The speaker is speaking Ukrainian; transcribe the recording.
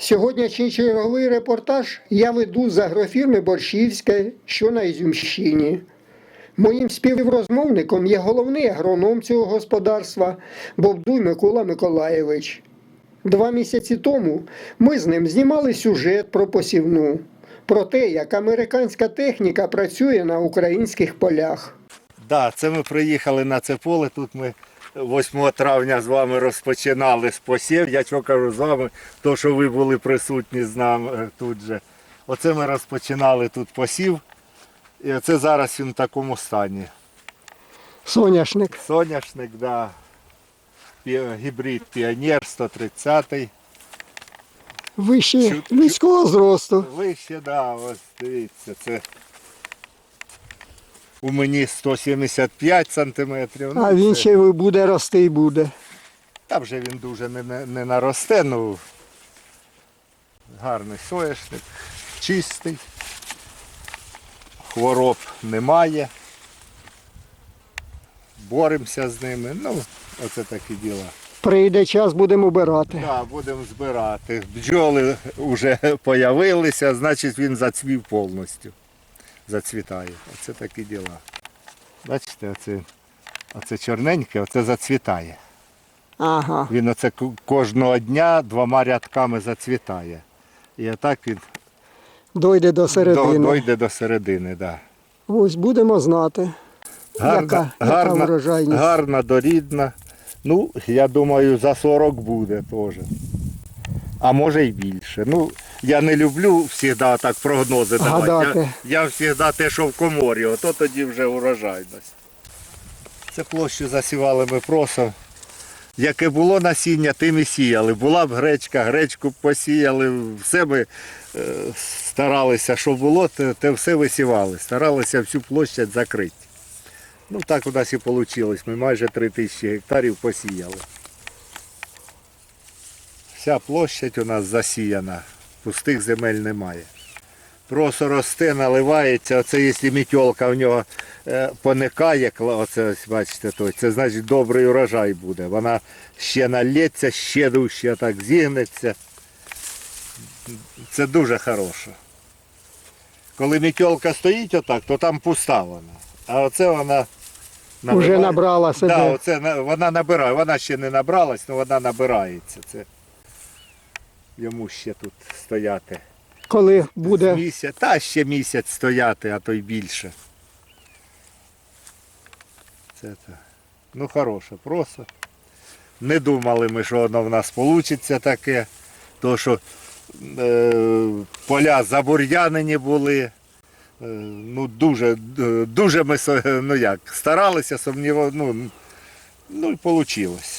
Сьогоднішній черговий репортаж я веду з агрофірми Борщівська, що на Ізюмщині. Моїм співрозмовником є головний агроном цього господарства Бобдуй Микола Миколаєвич. Два місяці тому ми з ним знімали сюжет про посівну, про те, як американська техніка працює на українських полях. Да, це ми приїхали на це поле. Тут ми 8 травня з вами розпочинали з посів. Я що кажу з вами, то що ви були присутні з нами е, тут же. Оце ми розпочинали тут посів. І оце зараз він в такому стані. Соняшник. Соняшник, да. Гібрид Піонер 130 Вище Чу- людського зросту. Вище, да, ось дивіться, це у мені 175 сантиметрів. ну, А він це- ще буде рости і буде. Там вже він дуже не, не, не наросте, ну гарний соняшник, чистий, хвороб немає. Боремося з ними. Ну, оце такі діла. Прийде час, будемо обирати. Да, будемо збирати. Бджоли вже появилися, значить він зацвів повністю. Зацвітає. Оце такі діла. Бачите, оце, оце чорненьке, оце зацвітає. Ага. Він оце кожного дня двома рядками зацвітає. І отак він Дойде до до- середини. дойде до середини. Да. Ось будемо знати, Гарна, яка, яка гарна, врожайність. гарна, дорідна. Ну, я думаю, за 40 буде теж. А може й більше. Ну, я не люблю завжди так прогнози давати. Я, я завжди те, що в коморі, ото тоді вже урожайність. Це площу засівали ми просом. Яке було насіння, тим і сіяли. Була б гречка, гречку посіяли, все ми е, старалися, що було, те, те все висівали. Старалися всю площадь закрити. Ну так у нас і вийшло. Ми майже 3 тисячі гектарів посіяли. Вся площадь у нас засіяна, пустих земель немає. Просто росте, наливається, оце якщо мітьолка в нього е, поникає, оце ось бачите, то, це значить добрий урожай буде. Вона ще налється, ще дужче так зігнеться. Це дуже хороше. Коли мітьолка стоїть отак, то там пуста вона. А оце вона Уже набиває- набрала себе. Да, оце, вона набирає, вона ще не набралась, але вона набирається. Це йому ще тут стояти. Коли буде Місяць, та ще місяць стояти, а то й більше. Це та. Ну хороше, просто. Не думали ми, що воно в нас вийде таке. То що е, поля забур'янені були. Е, ну дуже, дуже ми ну як, старалися, сумніво, ну, ну і вийшло.